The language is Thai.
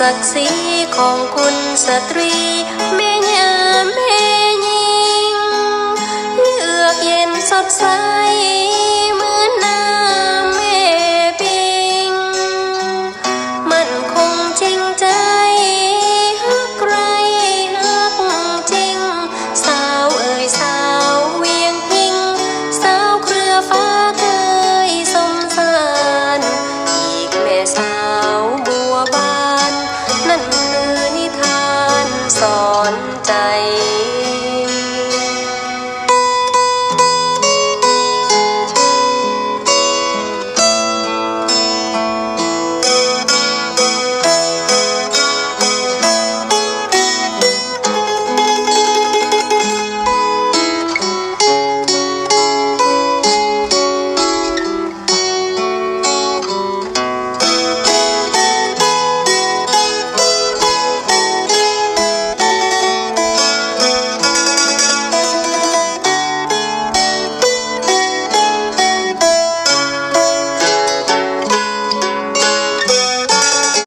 ศักดิ์ศรีของคุณสตรีแม่ยาอแม่ยิงเยือกเย็นสดใส